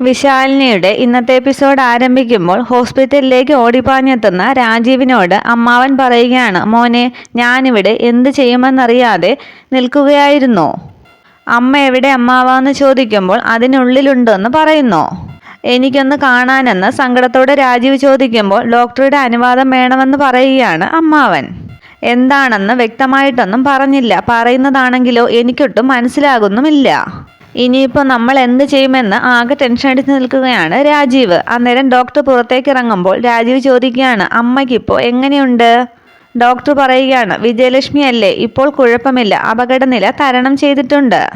വിശാലിനിയുടെ ഇന്നത്തെ എപ്പിസോഡ് ആരംഭിക്കുമ്പോൾ ഹോസ്പിറ്റലിലേക്ക് ഓടിപ്പാഞ്ഞെത്തുന്ന രാജീവിനോട് അമ്മാവൻ പറയുകയാണ് മോനെ ഞാനിവിടെ എന്ത് ചെയ്യുമെന്നറിയാതെ നിൽക്കുകയായിരുന്നു. അമ്മ എവിടെ അമ്മാവാന്ന് ചോദിക്കുമ്പോൾ അതിനുള്ളിലുണ്ടെന്ന് പറയുന്നു. എനിക്കൊന്ന് കാണാനെന്ന് സങ്കടത്തോടെ രാജീവ് ചോദിക്കുമ്പോൾ ഡോക്ടറുടെ അനുവാദം വേണമെന്ന് പറയുകയാണ് അമ്മാവൻ. എന്താണെന്ന് വ്യക്തമായിട്ടൊന്നും പറഞ്ഞില്ല. പറയുന്നതാണെങ്കിലോ എനിക്കൊട്ടും മനസ്സിലാകുന്നുമില്ല. ഇനിയിപ്പോൾ നമ്മൾ എന്ത് ചെയ്യുമെന്ന് ആകെ ടെൻഷൻ അടിച്ച് നിൽക്കുകയാണ് രാജീവ്. അന്നേരം ഡോക്ടർ പുറത്തേക്ക് ഇറങ്ങുമ്പോൾ രാജീവ് ചോദിക്കുകയാണ് അമ്മയ്ക്കിപ്പോൾ എങ്ങനെയുണ്ട്? ഡോക്ടർ പറയുകയാണ് വിജയലക്ഷ്മി അല്ലേ ഇപ്പോൾ കുഴപ്പമില്ല അപകടനില തരണം ചെയ്തിട്ടുണ്ട്.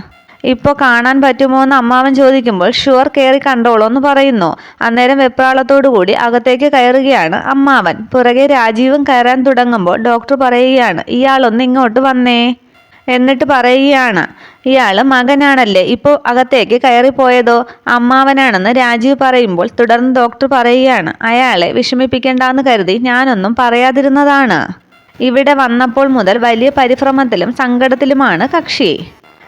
ഇപ്പോൾ കാണാൻ പറ്റുമോ എന്ന് അമ്മാവൻ ചോദിക്കുമ്പോൾ ഷുവർ കയറി കണ്ടോളൂ എന്ന് പറയുന്നു. അന്നേരം വെപ്രാളത്തോടു കൂടി അകത്തേക്ക് കയറുകയാണ് അമ്മാവൻ. പുറകെ രാജീവും കയറാൻ തുടങ്ങുമ്പോൾ ഡോക്ടർ പറയുകയാണ് ഇയാളൊന്ന് ഇങ്ങോട്ട് വന്നേ എന്നിട്ട് പറയുകയാണ് ഇയാൾ മകനാണല്ലേ? ഇപ്പോൾ അകത്തേക്ക് കയറിപ്പോയതോ അമ്മാവനാണെന്ന് രാജീവ് പറയുമ്പോൾ തുടർന്ന് ഡോക്ടർ പറയുകയാണ് അയാളെ വിഷമിപ്പിക്കേണ്ടെന്ന് കരുതി ഞാനൊന്നും പറയാതിരുന്നതാണ്. ഇവിടെ വന്നപ്പോൾ മുതൽ വലിയ പരിഭ്രമത്തിലും സങ്കടത്തിലുമാണ് കക്ഷി.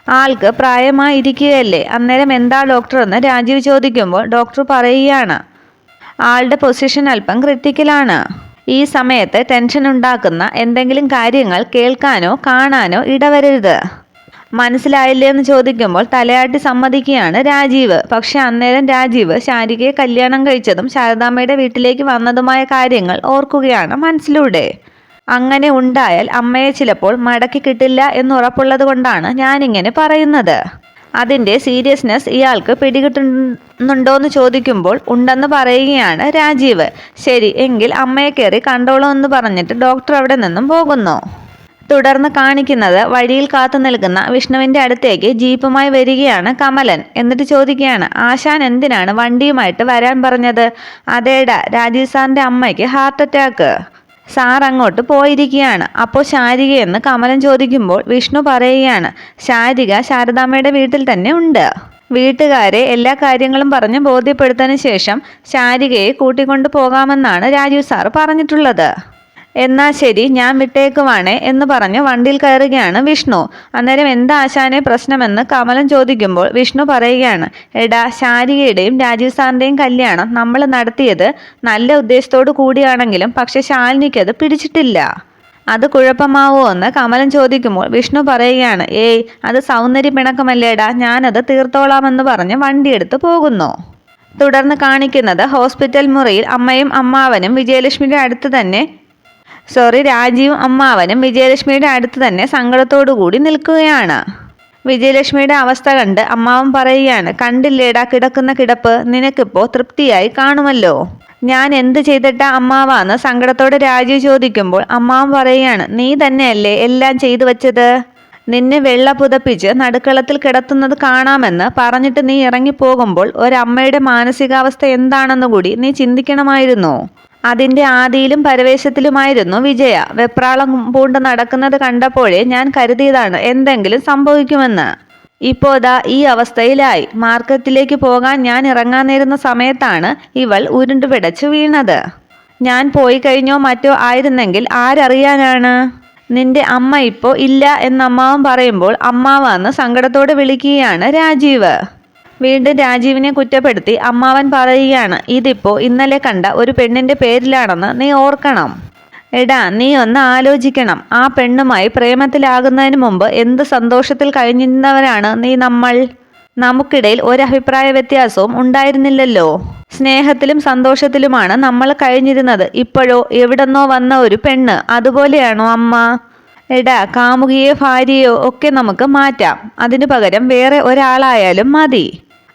ആൾക്ക് പ്രായമായിരിക്കുകയല്ലേ? അന്നേരം എന്താ ഡോക്ടർ എന്ന് രാജീവ് ചോദിക്കുമ്പോൾ ഡോക്ടർ പറയുകയാണ് ആളുടെ പൊസിഷൻ അല്പം ക്രിട്ടിക്കലാണ് ഈ സമയത്ത് ടെൻഷൻ ഉണ്ടാക്കുന്ന എന്തെങ്കിലും കാര്യങ്ങൾ കേൾക്കാനോ കാണാനോ ഇടവരരുത്. മനസ്സിലായില്ലേ എന്ന് ചോദിക്കുമ്പോൾ തലയാട്ടി സമ്മതിക്കുകയാണ് രാജീവ്. പക്ഷെ അന്നേരം രാജീവ് ശാരികയെ കല്യാണം കഴിച്ചതും ശാരദാമ്മയുടെ വീട്ടിലേക്ക് വന്നതുമായ കാര്യങ്ങൾ ഓർക്കുകയാണ് മനസ്സിലൂടെ. അങ്ങനെ ഉണ്ടായാൽ അമ്മയെ ചിലപ്പോൾ മടക്കി കിട്ടില്ല എന്നുറപ്പുള്ളത് കൊണ്ടാണ് ഞാനിങ്ങനെ പറയുന്നത്. അതിന്റെ സീരിയസ്നെസ് ഇയാൾക്ക് പിടികിട്ടുന്നുണ്ടോയെന്ന് ചോദിക്കുമ്പോൾ ഉണ്ടെന്ന് പറയുകയാണ് രാജീവ്. ശരി എങ്കിൽ അമ്മയെ കയറി കണ്ടോളൂ എന്ന് പറഞ്ഞിട്ട് ഡോക്ടർ അവിടെ നിന്നും പോകുന്നു. തുടർന്ന് കാണിക്കുന്നത് വഴിയിൽ കാത്തു നിൽക്കുന്ന വിഷ്ണുവിന്റെ അടുത്തേക്ക് ജീപ്പുമായി വരികയാണ് കമലൻ. എന്നിട്ട് ചോദിക്കുകയാണ് ആശാൻ എന്തിനാണ് വണ്ടിയുമായിട്ട് വരാൻ പറഞ്ഞത്? അതേടാ രാജീവ് സാറിന്റെ അമ്മയ്ക്ക് ഹാർട്ട് അറ്റാക്ക്. സാർ അങ്ങോട്ട് പോയിരിക്കുകയാണ്. അപ്പോൾ ശാരികയെന്ന് കമലൻ ചോദിക്കുമ്പോൾ വിഷ്ണു പറയുകയാണ് ശാരിക ശാരദാമ്മയുടെ വീട്ടിൽ തന്നെ ഉണ്ട്. വീട്ടുകാരെ എല്ലാ കാര്യങ്ങളും പറഞ്ഞ് ബോധ്യപ്പെടുത്തതിന് ശേഷം ശാരികയെ കൂട്ടിക്കൊണ്ടു പോകാമെന്നാണ് രാജീവ് സാർ പറഞ്ഞിട്ടുള്ളത്. എന്നാ ശരി ഞാൻ വിട്ടേക്കുവാണേ എന്ന് പറഞ്ഞ് വണ്ടിയിൽ കയറുകയാണ് വിഷ്ണു. അന്നേരം എന്താ ആശാനെ പ്രശ്നമെന്ന് കമലൻ ചോദിക്കുമ്പോൾ വിഷ്ണു പറയുകയാണ് എടാ ശാരികയുടെയും രാജീവ് സാറിന്റെയും കല്യാണം നമ്മൾ നടത്തിയത് നല്ല ഉദ്ദേശത്തോടു കൂടിയാണെങ്കിലും പക്ഷെ ശാലിനിക്ക് അത് പിടിച്ചിട്ടില്ല. അത് കുഴപ്പമാവോ എന്ന് കമലൻ ചോദിക്കുമ്പോൾ വിഷ്ണു പറയുകയാണ് ഏയ് അത് സൗന്ദര്യ പിണക്കമല്ലേടാ ഞാനത് തീർത്തോളാമെന്ന് പറഞ്ഞ് വണ്ടിയെടുത്ത് പോകുന്നു. തുടർന്ന് കാണിക്കുന്നത് ഹോസ്പിറ്റൽ മുറിയിൽ അമ്മയും അമ്മാവനും വിജയലക്ഷ്മിയുടെ അടുത്ത് തന്നെ സോറി രാജീവ് അമ്മാവനും വിജയലക്ഷ്മിയുടെ അടുത്ത് തന്നെ സങ്കടത്തോടു കൂടി നിൽക്കുകയാണ്. വിജയലക്ഷ്മിയുടെ അവസ്ഥ കണ്ട് അമ്മാവൻ പറയുകയാണ് കണ്ടില്ലേടാ കിടക്കുന്ന കിടപ്പ്? നിനക്കിപ്പോൾ തൃപ്തിയായി കാണുമല്ലോ. ഞാൻ എന്ത് ചെയ്തിട്ട അമ്മാവാന്ന് സങ്കടത്തോടെ രാജീവ് ചോദിക്കുമ്പോൾ അമ്മാവൻ പറയുകയാണ് നീ തന്നെയല്ലേ എല്ലാം ചെയ്തു വച്ചത്? നിന്നെ വെള്ള പുതപ്പിച്ച് നടുക്കളത്തിൽ കിടത്തുന്നത് കാണാമെന്ന് പറഞ്ഞിട്ട് നീ ഇറങ്ങിപ്പോകുമ്പോൾ ഒരമ്മയുടെ മാനസികാവസ്ഥ എന്താണെന്ന് കൂടി നീ ചിന്തിക്കണമായിരുന്നു. അതിന്റെ ആദിയിലും പരവേശത്തിലുമായിരുന്നു വിജയ. വെപ്രാളം പൂണ്ട് നടക്കുന്നത് കണ്ടപ്പോഴേ ഞാൻ കരുതിയതാണ് എന്തെങ്കിലും സംഭവിക്കുമെന്ന്. ഇപ്പോൾ ദാ ഈ അവസ്ഥയിലായി. മാർക്കറ്റിലേക്ക് പോകാൻ ഞാൻ ഇറങ്ങാൻ നേരുന്ന സമയത്താണ് ഇവൾ ഉരുണ്ടു പിടച്ചു വീണത്. ഞാൻ പോയി കഴിഞ്ഞോ മറ്റോ ആയിരുന്നെങ്കിൽ ആരറിയാനാണ്? നിന്റെ അമ്മ ഇപ്പോൾ ഇല്ല എന്ന് അമ്മാവൻ പറയുമ്പോൾ അമ്മാവാന്ന് സങ്കടത്തോടെ വിളിക്കുകയാണ് രാജീവ്. വീണ്ടും രാജീവിനെ കുറ്റപ്പെടുത്തി അമ്മാവൻ പറയുകയാണ് ഇതിപ്പോ ഇന്നലെ കണ്ട ഒരു പെണ്ണിന്റെ പേരിലാണെന്ന് നീ ഓർക്കണം. എടാ നീ ഒന്ന് ആലോചിക്കണം. ആ പെണ്ണുമായി പ്രേമത്തിലാകുന്നതിന് മുമ്പ് എന്ത് സന്തോഷത്തിൽ കഴിഞ്ഞിരുന്നവരാണ് നീ നമ്മൾ? നമുക്കിടയിൽ ഒരഭിപ്രായ വ്യത്യാസവും ഉണ്ടായിരുന്നില്ലല്ലോ. സ്നേഹത്തിലും സന്തോഷത്തിലുമാണ് നമ്മൾ കഴിഞ്ഞിരുന്നത്. ഇപ്പോഴോ എവിടെന്നോ വന്ന ഒരു പെണ്ണ്. അതുപോലെയാണോ അമ്മ? എടാ കാമുകിയോ ഭാര്യയോ ഒക്കെ നമുക്ക് മാറ്റാം. അതിനു പകരം വേറെ ഒരാളായാലും മതി.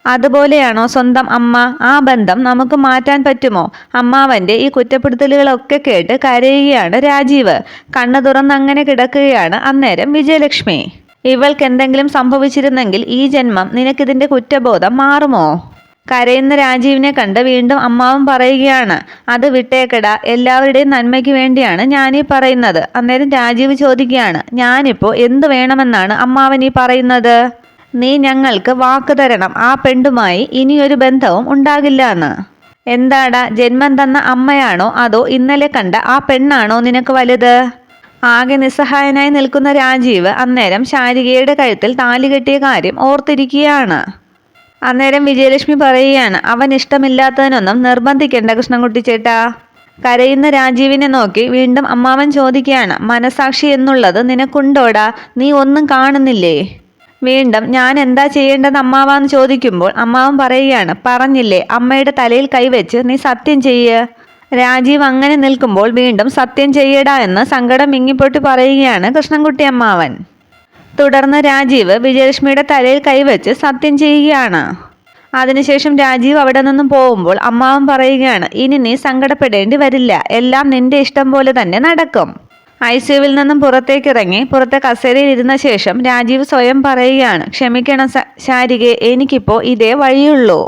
അതുപോലെയാണോ സ്വന്തം അമ്മ? ആ ബന്ധം നമുക്ക് മാറ്റാൻ പറ്റുമോ? അമ്മാവന്റെ ഈ കുറ്റപ്പെടുത്തലുകളൊക്കെ കേട്ട് കരയുകയാണ് രാജീവ്. കണ്ണു തുറന്നങ്ങനെ കിടക്കുകയാണ് അന്നേരം വിജയലക്ഷ്മി. ഇവൾക്ക് എന്തെങ്കിലും സംഭവിച്ചിരുന്നെങ്കിൽ ഈ ജന്മം നിനക്കിതിന്റെ കുറ്റബോധം മാറുമോ? കരയുന്ന രാജീവിനെ കണ്ട് വീണ്ടും അമ്മാവൻ പറയുകയാണ് അത് വിട്ടേക്കടാ. എല്ലാവരുടെയും നന്മയ്ക്ക് വേണ്ടിയാണ് ഞാനീ പറയുന്നത്. അന്നേരം രാജീവ് ചോദിക്കുകയാണ് ഞാനിപ്പോൾ എന്ത് വേണമെന്നാണ് അമ്മാവൻ ഈ പറയുന്നത്? നീ ഞങ്ങൾക്ക് വാക്ക് തരണം. ആ പെണ്ണുമായി ഇനിയൊരു ബന്ധവും ഉണ്ടാകില്ല എന്ന് എന്താടാ ജന്മം തന്ന അമ്മയാണോ അതോ ഇന്നലെ കണ്ട ആ പെണ്ണാണോ നിനക്ക് വലുത്? ആകെ നിസ്സഹായനായി നിൽക്കുന്ന രാജീവ് അന്നേരം ശാരികയുടെ കഴുത്തിൽ താലി കെട്ടിയ കാര്യം ഓർത്തിരിക്കുകയാണ്. അന്നേരം വിജയലക്ഷ്മി പറയുകയാണ് അവൻ ഇഷ്ടമില്ലാത്തതിനൊന്നും നിർബന്ധിക്കേണ്ട കൃഷ്ണൻകുട്ടി ചേട്ടാ. കരയുന്ന രാജീവിനെ നോക്കി വീണ്ടും അമ്മാവൻ ചോദിക്കുകയാണ് മനസാക്ഷി എന്നുള്ളത് നിനക്കുണ്ടോടാ? നീ ഒന്നും കാണുന്നില്ലേ? വീണ്ടും ഞാൻ എന്താ ചെയ്യേണ്ടത് അമ്മാവാന്ന് ചോദിക്കുമ്പോൾ അമ്മാവൻ പറയുകയാണ് പറഞ്ഞില്ലേ അമ്മയുടെ തലയിൽ കൈവച്ച് നീ സത്യം ചെയ്യ്. രാജീവ് അങ്ങനെ നിൽക്കുമ്പോൾ വീണ്ടും സത്യം ചെയ്യടാ എന്ന് സങ്കടം മിങ്ങിപ്പൊട്ടി പറയുകയാണ് കൃഷ്ണൻകുട്ടി അമ്മാവൻ. തുടർന്ന് രാജീവ് വിജയലക്ഷ്മിയുടെ തലയിൽ കൈവച്ച് സത്യം ചെയ്യുകയാണ്. അതിനുശേഷം രാജീവ് അവിടെ നിന്നും പോകുമ്പോൾ അമ്മാവൻ പറയുകയാണ് ഇനി നീ സങ്കടപ്പെടേണ്ടി വരില്ല എല്ലാം നിന്റെ ഇഷ്ടം പോലെ തന്നെ നടക്കും. ഐ സിയുവിൽ നിന്നും പുറത്തേക്കിറങ്ങി പുറത്തെ കസേരയിൽ ഇരുന്ന ശേഷം രാജീവ് സ്വയം പറയുകയാണ് ക്ഷമിക്കണം ശാരികെ എനിക്കിപ്പോൾ ഇതേ വഴിയുള്ളൂ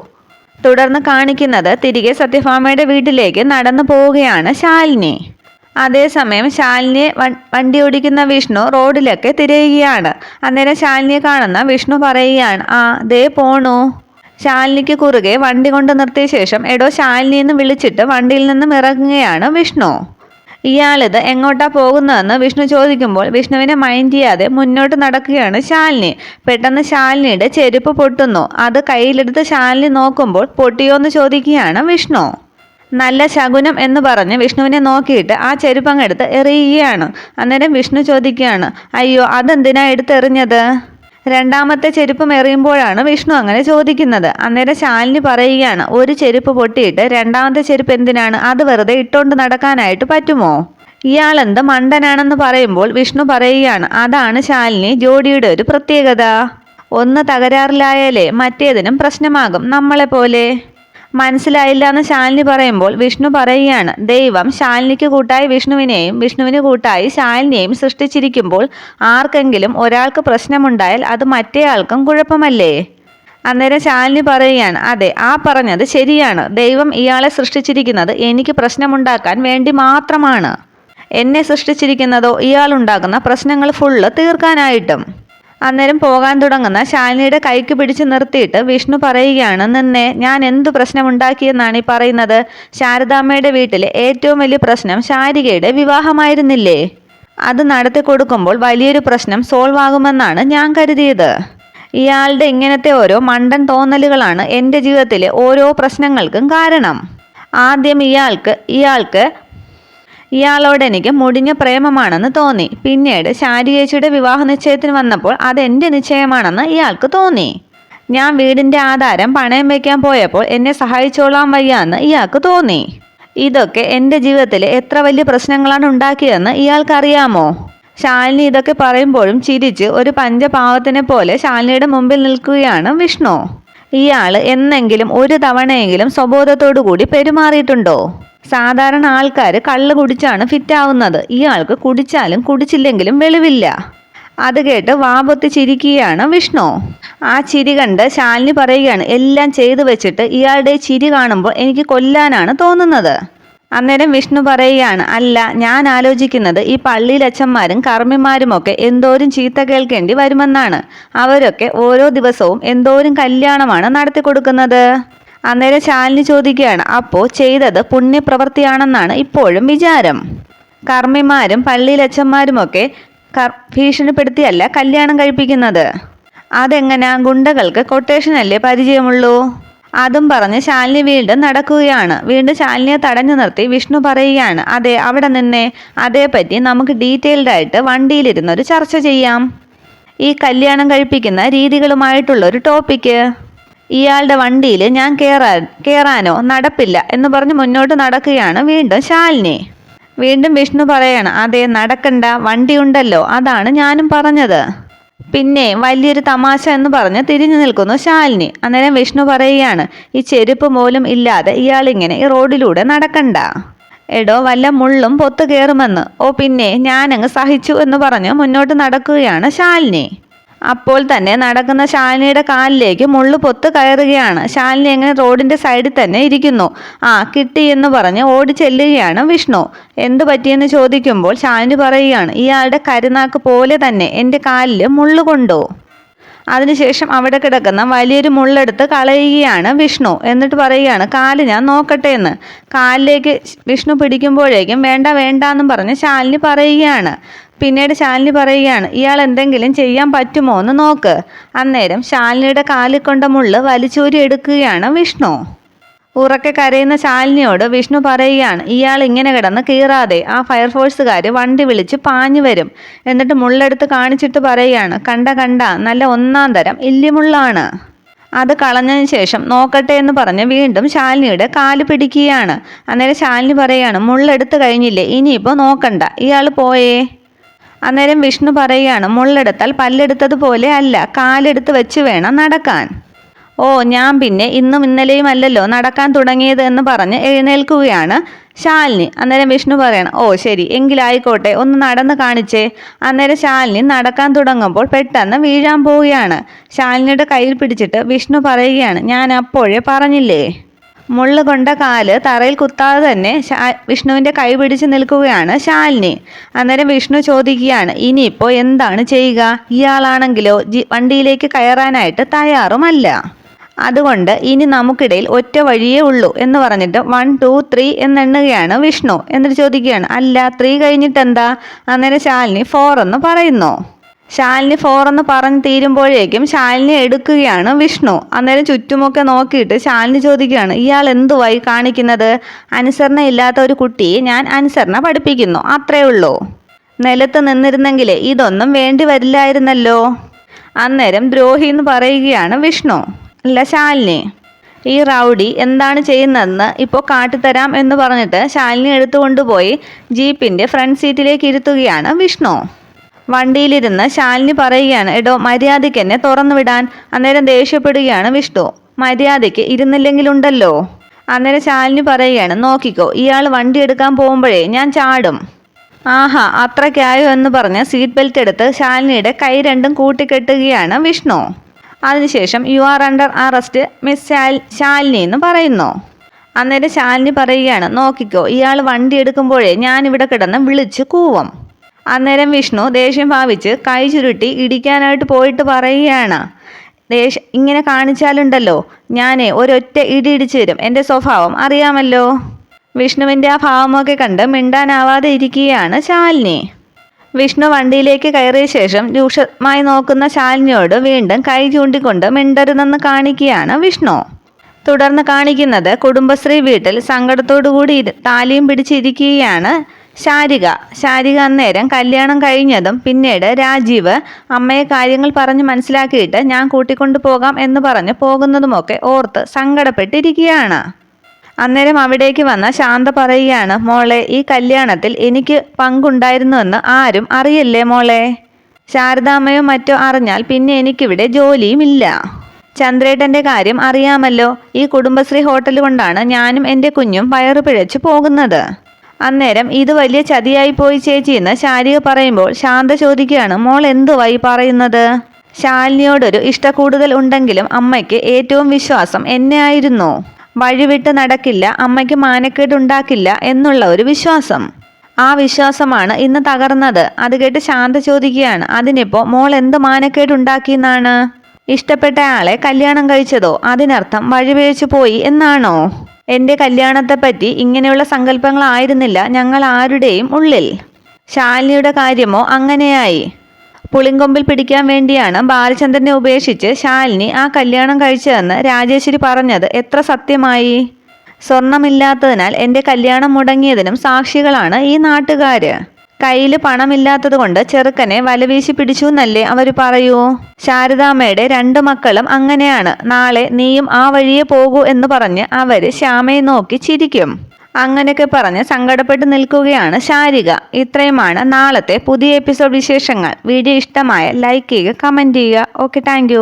തുടർന്ന് കാണിക്കുന്നത് തിരികെ സത്യഭാമയുടെ വീട്ടിലേക്ക് നടന്നു പോവുകയാണ് ശാലിനി. അതേസമയം ശാലിനിയെ വണ്ടി ഓടിക്കുന്ന വിഷ്ണു റോഡിലൊക്കെ തിരയുകയാണ്. അന്നേരം ശാലിനിയെ കാണുന്ന വിഷ്ണു പറയുകയാണ് ആ ദേ പോണു ശാലിനിക്ക് കുറുകെ വണ്ടി കൊണ്ട് നിർത്തിയ ശേഷം എടോ ശാലിനി എന്ന് വിളിച്ചിട്ട് വണ്ടിയിൽ നിന്നും ഇറങ്ങുകയാണ് വിഷ്ണു. ഇയാളിത് എങ്ങോട്ടാ പോകുന്നതെന്ന് വിഷ്ണു ചോദിക്കുമ്പോൾ വിഷ്ണുവിനെ മൈൻഡ് ചെയ്യാതെ മുന്നോട്ട് നടക്കുകയാണ് ശാലിനി. പെട്ടെന്ന് ശാലിനിയുടെ ചെരുപ്പ് പൊട്ടുന്നു. അത് കയ്യിലെടുത്ത് ശാലിനി നോക്കുമ്പോൾ പൊട്ടിയോന്ന് ചോദിക്കുകയാണ് വിഷ്ണു. നല്ല ശകുനം എന്ന് പറഞ്ഞ് വിഷ്ണുവിനെ നോക്കിയിട്ട് ആ ചെരുപ്പങ്ങെടുത്ത് എറിയുകയാണ്. അന്നേരം വിഷ്ണു ചോദിക്കുകയാണ് അയ്യോ അതെന്തിനാ എടുത്തെറിഞ്ഞത്? രണ്ടാമത്തെ ചെരുപ്പ് എറിയുമ്പോഴാണ് വിഷ്ണു അങ്ങനെ ചോദിക്കുന്നത്. അന്നേരം ശാലിനി പറയുകയാണ് ഒരു ചെരുപ്പ് പൊട്ടിയിട്ട് രണ്ടാമത്തെ ചെരുപ്പ് എന്തിനാണ്? അത് വെറുതെ ഇട്ടുകൊണ്ട് നടക്കാനായിട്ട് പറ്റുമോ? ഇയാളെന്ത് മണ്ടനാണെന്ന് പറയുമ്പോൾ വിഷ്ണു പറയുകയാണ് അതാണ് ശാലിനി ജോഡിയുടെ ഒരു പ്രത്യേകത. ഒന്ന് തകരാറിലായാലേ മറ്റേതിനും പ്രശ്നമാകും നമ്മളെപ്പോലെ. മനസ്സിലായില്ല എന്ന് ശാലിനി പറയുമ്പോൾ വിഷ്ണു പറയുകയാണ് ദൈവം ശാലിനിക്ക് കൂട്ടായി വിഷ്ണുവിനെയും വിഷ്ണുവിന് കൂട്ടായി ശാലിനിയെയും സൃഷ്ടിച്ചിരിക്കുമ്പോൾ ആർക്കെങ്കിലും ഒരാൾക്ക് പ്രശ്നമുണ്ടായാൽ അത് മറ്റേയാൾക്കും കുഴപ്പമല്ലേ? അന്നേരം ശാലിനി പറയുകയാണ് അതെ ആ പറഞ്ഞത് ശരിയാണ്. ദൈവം ഇയാളെ സൃഷ്ടിച്ചിരിക്കുന്നത് എനിക്ക് പ്രശ്നമുണ്ടാക്കാൻ വേണ്ടി മാത്രമാണ്. എന്നെ സൃഷ്ടിച്ചിരിക്കുന്നതോ ഇയാളുണ്ടാക്കുന്ന പ്രശ്നങ്ങൾ ഫുള്ള് തീർക്കാനായിട്ടും. അന്നേരം പോകാൻ തുടങ്ങുന്ന ശാലിനിയുടെ കൈക്ക് പിടിച്ച് നിർത്തിയിട്ട് വിഷ്ണു പറയുകയാണ് നിന്നെ ഞാൻ എന്തു പ്രശ്നമുണ്ടാക്കിയെന്നാണ് ഈ പറയുന്നത്? ശാരദാമ്മയുടെ വീട്ടിലെ ഏറ്റവും വലിയ പ്രശ്നം ശാരികയുടെ വിവാഹമായിരുന്നില്ലേ? അത് നടത്തി കൊടുക്കുമ്പോൾ വലിയൊരു പ്രശ്നം സോൾവ് ആകുമെന്നാണ് ഞാൻ കരുതിയത്. ഇയാളുടെ ഇങ്ങനത്തെ ഓരോ മണ്ടൻ തോന്നലുകളാണ് എന്റെ ജീവിതത്തിലെ ഓരോ പ്രശ്നങ്ങൾക്കും കാരണം. ആദ്യം ഇയാൾക്ക് ഇയാൾക്ക് ഇയാളോട് എനിക്ക് മുടിഞ്ഞ പ്രേമമാണെന്ന് തോന്നി. പിന്നീട് ശാരിയേച്ചിയുടെ വിവാഹ നിശ്ചയത്തിന് വന്നപ്പോൾ അത് എന്റെ നിശ്ചയമാണെന്ന് ഇയാൾക്ക് തോന്നി. ഞാൻ വീടിന്റെ ആധാരം പണയം വയ്ക്കാൻ പോയപ്പോൾ എന്നെ സഹായിച്ചോളാൻ വയ്യാന്ന് ഇയാൾക്ക് തോന്നി. ഇതൊക്കെ എന്റെ ജീവിതത്തിൽ എത്ര വലിയ പ്രശ്നങ്ങളാണ് ഉണ്ടാക്കിയതെന്ന് ഇയാൾക്കറിയാമോ? ശാലിനി ഇതൊക്കെ പറയുമ്പോഴും ചിരിച്ച് ഒരു പഞ്ചപാവത്തിനെ പോലെ ശാലിനിയുടെ മുമ്പിൽ നിൽക്കുകയാണ് വിഷ്ണു. ഇയാൾ എന്നെങ്കിലും ഒരു തവണയെങ്കിലും സ്വബോധത്തോടു കൂടി പെരുമാറിയിട്ടുണ്ടോ? സാധാരണ ആൾക്കാർ കള്ള് കുടിച്ചാണ് ഫിറ്റ് ആവുന്നത് ഇയാൾക്ക് കുടിച്ചാലും കുടിച്ചില്ലെങ്കിലും വെളിവില്ല. അത് കേട്ട് വാപൊത്തി ചിരിക്കുകയാണ് വിഷ്ണു. ആ ചിരി കണ്ട് ശാലിനി പറയുകയാണ് എല്ലാം ചെയ്തു വെച്ചിട്ട് ഇയാളുടെ ചിരി കാണുമ്പോൾ എനിക്ക് കൊല്ലാനാണ് തോന്നുന്നത്. അന്നേരം വിഷ്ണു പറയുകയാണ് അല്ല ഞാൻ ആലോചിക്കുന്നത് ഈ പള്ളിയിലച്ഛന്മാരും കർമ്മിമാരുമൊക്കെ എന്തോരും ചീത്ത കേൾക്കേണ്ടി വരുമെന്നാണ്. അവരൊക്കെ ഓരോ ദിവസവും എന്തോരും കല്യാണമാണ് നടത്തി കൊടുക്കുന്നത് അന്നേരം ശാലിനി ചോദിക്കുകയാണ് അപ്പോൾ ചെയ്തത് പുണ്യപ്രവൃത്തിയാണെന്നാണ് ഇപ്പോഴും വിചാരം? കർമ്മിമാരും പള്ളിയിലച്ചന്മാരുമൊക്കെ കർ ഭീഷണിപ്പെടുത്തിയല്ല കല്യാണം കഴിപ്പിക്കുന്നത്? അതെങ്ങനാ ഗുണ്ടകൾക്ക് കൊട്ടേഷനല്ലേ പരിചയമുള്ളൂ? അതും പറഞ്ഞ് ശാലിനി വീണ്ടും നടക്കുകയാണ്. വീണ്ടും ശാലിനിയെ തടഞ്ഞു നിർത്തി വിഷ്ണു പറയുകയാണ് അതെ അവിടെ നിന്നെ അതേപ്പറ്റി നമുക്ക് ഡീറ്റെയിൽഡായിട്ട് വണ്ടിയിലിരുന്നൊരു ചർച്ച ചെയ്യാം. ഈ കല്യാണം കഴിപ്പിക്കുന്ന രീതികളുമായിട്ടുള്ള ഒരു ടോപ്പിക്ക് ഇയാളുടെ വണ്ടിയിൽ ഞാൻ കയറാൻ കയറാനോ നടപ്പില്ല എന്ന് പറഞ്ഞ് മുന്നോട്ട് നടക്കുകയാണ് വീണ്ടും ശാലിനി. വീണ്ടും വിഷ്ണു പറയണം അതെ നടക്കണ്ട വണ്ടി ഉണ്ടല്ലോ അതാണ് ഞാനും പറഞ്ഞത്. പിന്നെ വലിയൊരു തമാശ എന്ന് പറഞ്ഞ് തിരിഞ്ഞു നിൽക്കുന്നു ശാലിനി. അന്നേരം വിഷ്ണു പറയുകയാണ് ഈ ചെരുപ്പ് പോലും ഇല്ലാതെ ഇയാളിങ്ങനെ ഈ റോഡിലൂടെ നടക്കണ്ട. എടോ വല്ല മുള്ളും പൊത്തു കയറുമെന്ന് ഓ പിന്നെ ഞാനങ്ങ് സഹിച്ചു എന്ന് പറഞ്ഞ് മുന്നോട്ട് നടക്കുകയാണ് ശാലിനി. അപ്പോൾ തന്നെ നടക്കുന്ന ശാലിനിയുടെ കാലിലേക്ക് മുള്ളു പൊത്ത് കയറുകയാണ്. ശാലിനി എങ്ങനെ റോഡിന്റെ സൈഡിൽ തന്നെ ഇരിക്കുന്നു? ആ കിട്ടി എന്ന് പറഞ്ഞ് ഓടി ചെല്ലുകയാണ് വിഷ്ണു. എന്തു പറ്റിയെന്ന് ചോദിക്കുമ്പോൾ ശാലിനി പറയുകയാണ് ഇയാളുടെ കരുനാക്ക് പോലെ തന്നെ എന്റെ കാലിൽ മുള്ളു കൊണ്ടോ. അതിനുശേഷം അവിടെ കിടക്കുന്ന വലിയൊരു മുള്ളെടുത്ത് കളയുകയാണ് വിഷ്ണു. എന്നിട്ട് പറയുകയാണ് കാൽ ഞാൻ നോക്കട്ടെ എന്ന്. കാലിലേക്ക് വിഷ്ണു പിടിക്കുമ്പോഴേക്കും വേണ്ട വേണ്ട എന്നും പറഞ്ഞ് ശാലിനി പറയുകയാണ്. പിന്നീട് ശാലിനി പറയുകയാണ് ഇയാൾ എന്തെങ്കിലും ചെയ്യാൻ പറ്റുമോ എന്ന് നോക്ക്. അന്നേരം ശാലിനിയുടെ കാലിൽ കൊണ്ട മുള്ള് വലിച്ചൂരി എടുക്കുകയാണ് വിഷ്ണു. ഉറക്കെ കരയുന്ന ശാലിനിയോട് വിഷ്ണു പറയുകയാണ് ഇയാൾ ഇങ്ങനെ കിടന്ന് കീറാതെ ആ ഫയർഫോഴ്സുകാർ വണ്ടി വിളിച്ച് പാഞ്ഞു വരും. എന്നിട്ട് മുള്ളെടുത്ത് കാണിച്ചിട്ട് പറയുകയാണ് കണ്ട കണ്ട നല്ല ഒന്നാം തരം ഇല്ലിമുള്ളാണ്. അത് കളഞ്ഞതിന് ശേഷം നോക്കട്ടെ എന്ന് പറഞ്ഞ് വീണ്ടും ശാലിനിയുടെ കാൽ പിടിക്കുകയാണ്. അന്നേരം ശാലിനി പറയുകയാണ് മുള്ളെടുത്ത് കഴിഞ്ഞില്ലേ ഇനിയിപ്പോൾ നോക്കണ്ട. ഇയാൾ പോയേ. അന്നേരം വിഷ്ണു പറയുകയാണ് മുള്ളെടുത്താൽ പല്ലെടുത്തതുപോലെ അല്ല കാലെടുത്ത് വെച്ച് വേണം നടക്കാൻ. ഓ ഞാൻ പിന്നെ ഇന്നും ഇന്നലെയും അല്ലല്ലോ നടക്കാൻ തുടങ്ങിയത് എന്ന് പറഞ്ഞ് എഴുന്നേൽക്കുകയാണ് ശാലിനി. അന്നേരം വിഷ്ണു പറയണം ഓ ശരി എങ്കിലായിക്കോട്ടെ ഒന്ന് നടന്ന് കാണിച്ചേ. അന്നേരം ശാലിനി നടക്കാൻ തുടങ്ങുമ്പോൾ പെട്ടെന്ന് വീഴാൻ പോവുകയാണ്. ശാലിനിയുടെ കയ്യിൽ പിടിച്ചിട്ട് വിഷ്ണു പറയുകയാണ് ഞാൻ അപ്പോഴേ പറഞ്ഞില്ലേ? മുള്ളു കൊണ്ട കാൽ തറയിൽ കുത്താതെ തന്നെ വിഷ്ണുവിന്റെ കൈ പിടിച്ച് നിൽക്കുകയാണ് ശാലിനി. അന്നേരം വിഷ്ണു ചോദിക്കുകയാണ് ഇനിയിപ്പോൾ എന്താണ് ചെയ്യുക? ഇയാളാണെങ്കിലോ വണ്ടിയിലേക്ക് കയറാനായിട്ട് തയ്യാറുമല്ല. അതുകൊണ്ട് ഇനി നമുക്കിടയിൽ ഒറ്റ വഴിയേ ഉള്ളൂ എന്ന് പറഞ്ഞിട്ട് വൺ ടു ത്രീ എന്നെണ്ണുകയാണ് വിഷ്ണു. എന്നിട്ട് ചോദിക്കുകയാണ് അല്ല ത്രീ കഴിഞ്ഞിട്ട് എന്താ അന്നേരം ശാലിനി ഫോർ എന്ന് പറയുന്നു. ശാലിനി ഫോർ എന്ന് പറഞ്ഞ് തീരുമ്പോഴേക്കും ശാലിനി എടുക്കുകയാണ് വിഷ്ണു. അന്നേരം ചുറ്റുമൊക്കെ നോക്കിയിട്ട് ശാലിനി ചോദിക്കുകയാണ് ഇയാൾ എന്തുവായി കാണിക്കുന്നത്? അനുസരണ ഇല്ലാത്ത ഒരു കുട്ടിയെ ഞാൻ അനുസരണ പഠിപ്പിക്കുന്നു. അത്രേ ഉള്ളൂ. നിലത്ത് നിന്നിരുന്നെങ്കിൽ ഇതൊന്നും വേണ്ടി വരില്ലായിരുന്നല്ലോ. അന്നേരം ദ്രോഹി എന്ന് പറയുകയാണ് വിഷ്ണു. അല്ല ശാലിനി ഈ റൗഡി എന്താണ് ചെയ്യുന്നതെന്ന് ഇപ്പോൾ കാട്ടിത്തരാം എന്ന് പറഞ്ഞിട്ട് ശാലിനി എടുത്തുകൊണ്ടുപോയി ജീപ്പിന്റെ ഫ്രണ്ട് സീറ്റിലേക്ക് ഇരുത്തുകയാണ് വിഷ്ണു. വണ്ടിയിലിരുന്ന് ശാലിനി പറയുകയാണ് എടോ മര്യാദയ്ക്ക് എന്നെ തുറന്നു വിടാൻ. അന്നേരം ദേഷ്യപ്പെടുകയാണ് വിഷ്ണു. മര്യാദയ്ക്ക് ഇരുന്നില്ലെങ്കിലുണ്ടല്ലോ. അന്നേരം ശാലിനി പറയുകയാണ് നോക്കിക്കോ ഇയാൾ വണ്ടി എടുക്കാൻ പോകുമ്പോഴേ ഞാൻ ചാടും. ആഹാ അത്രയ്ക്കായോ എന്ന് പറഞ്ഞ് സീറ്റ് ബെൽറ്റ് എടുത്ത് ശാലിനിയുടെ കൈ രണ്ടും കൂട്ടിക്കെട്ടുകയാണ് വിഷ്ണു. അതിനുശേഷം you are under arrest miss ശാൽ Shalini എന്ന് പറയുന്നു. അന്നേരം ശാലിനി പറയുകയാണ് നോക്കിക്കോ ഇയാൾ വണ്ടി എടുക്കുമ്പോഴേ ഞാനിവിടെ കിടന്ന് വിളിച്ച് കൂവും. അന്നേരം വിഷ്ണു ദേഷ്യം ഭാവിച്ച് കൈ ചുരുട്ടി ഇടിക്കാനായിട്ട് പോയിട്ട് പറയുകയാണ്. ദേഷ്യ ഇങ്ങനെ കാണിച്ചാലുണ്ടല്ലോ. ഞാനേ ഒരൊറ്റ ഇടി ഇടിച്ചു തരും. എന്റെ സ്വഭാവം അറിയാമല്ലോ. വിഷ്ണുവിന്റെ ആ ഭാവമൊക്കെ കണ്ട് മിണ്ടാനാവാതെ ഇരിക്കുകയാണ് ശാലിനി. വിഷ്ണു വണ്ടിയിലേക്ക് കയറിയ ശേഷം രൂക്ഷമായി നോക്കുന്ന ശാലിനിയോട് വീണ്ടും കൈ ചൂണ്ടിക്കൊണ്ട് മിണ്ടരുതെന്ന് കാണിക്കുകയാണ് വിഷ്ണു. തുടർന്ന് കാണിക്കുന്നത് കുടുംബശ്രീ വീട്ടിൽ സങ്കടത്തോടുകൂടി താലിയും പിടിച്ചിരിക്കുകയാണ് ശാരിക. ശാരിക അന്നേരം കല്യാണം കഴിഞ്ഞതും പിന്നീട് രാജീവ് അമ്മയെ കാര്യങ്ങൾ പറഞ്ഞ് മനസ്സിലാക്കിയിട്ട് ഞാൻ കൂട്ടിക്കൊണ്ടു പോകാം എന്ന് പറഞ്ഞ് പോകുന്നതുമൊക്കെ ഓർത്ത് സങ്കടപ്പെട്ടിരിക്കുകയാണ്. അന്നേരം അവിടേക്ക് വന്ന ശാന്ത പറയുകയാണ് മോളെ ഈ കല്യാണത്തിൽ എനിക്ക് പങ്കുണ്ടായിരുന്നുവെന്ന് ആരും അറിയല്ലേ മോളെ? ശാരദാമ്മയോ മറ്റോ അറിഞ്ഞാൽ പിന്നെ എനിക്കിവിടെ ജോലിയുമില്ല. ചന്ദ്രേട്ടന്റെ കാര്യം അറിയാമല്ലോ. ഈ കുടുംബശ്രീ ഹോട്ടൽ കൊണ്ടാണ് ഞാനും എന്റെ കുഞ്ഞും വയറു പിഴച്ചു പോകുന്നത്. അന്നേരം ഇത് വലിയ ചതിയായി പോയി ചേച്ചി എന്ന് ശാരിക പറയുമ്പോൾ ശാന്ത ചോദിക്കുകയാണ് മോൾ എന്തുവായി പറയുന്നത്? ശാലിനിയോടൊരു ഇഷ്ടക്കൂടുതൽ ഉണ്ടെങ്കിലും അമ്മയ്ക്ക് ഏറ്റവും വിശ്വാസം എന്നെ ആയിരുന്നു വഴിവിട്ട് നടക്കില്ല അമ്മയ്ക്ക് മാനക്കേടുണ്ടാക്കില്ല എന്നുള്ള ഒരു വിശ്വാസം. ആ വിശ്വാസമാണ് ഇന്ന് തകർന്നത്. അത് കേട്ട് ശാന്ത ചോദിക്കുകയാണ് അതിനിപ്പോൾ മോൾ എന്ത് മാനക്കേടുണ്ടാക്കിയെന്നാണ്? ഇഷ്ടപ്പെട്ട ആളെ കല്യാണം കഴിച്ചതോ? അതിനർത്ഥം വഴിപിഴച്ചു പോയി എന്നാണോ? എന്റെ കല്യാണത്തെപ്പറ്റി ഇങ്ങനെയുള്ള സങ്കല്പങ്ങളായിരുന്നില്ല ഞങ്ങൾ ആരുടെയും ഉള്ളിൽ. ശാലിനിയുടെ കാര്യമോ അങ്ങനെയായി. പുളിങ്കൊമ്പിൽ പിടിക്കാൻ വേണ്ടിയാണ് ബാലചന്ദ്രനെ ഉപേക്ഷിച്ച് ശാലിനി ആ കല്യാണം കഴിച്ചതെന്ന് രാജേശ്വരി പറഞ്ഞത് എത്ര സത്യമായി? സ്വർണമില്ലാത്തതിനാൽ എന്റെ കല്യാണം മുടങ്ങിയതിനും സാക്ഷികളാണ് ഈ നാട്ടുകാര്. കയ്യിൽ പണമില്ലാത്തത് കൊണ്ട് ചെറുക്കനെ വലവീശി പിടിച്ചു എന്നല്ലേ അവർ പറയൂ? ശാരദാമ്മയുടെ രണ്ട് മക്കളും അങ്ങനെയാണ്. നാളെ നീയും ആ വഴിയെ പോകൂ എന്ന് പറഞ്ഞ് അവർ ശ്യാമയെ നോക്കി ചിരിക്കും. അങ്ങനെയൊക്കെ പറഞ്ഞ് സങ്കടപ്പെട്ട് നിൽക്കുകയാണ് ശാരിക. ഇത്രയുമാണ് നാളത്തെ പുതിയ എപ്പിസോഡ് വിശേഷങ്ങൾ. വീഡിയോ ഇഷ്ടമായ ലൈക്ക് ചെയ്യുക കമന്റ് ചെയ്യുക. Okay thank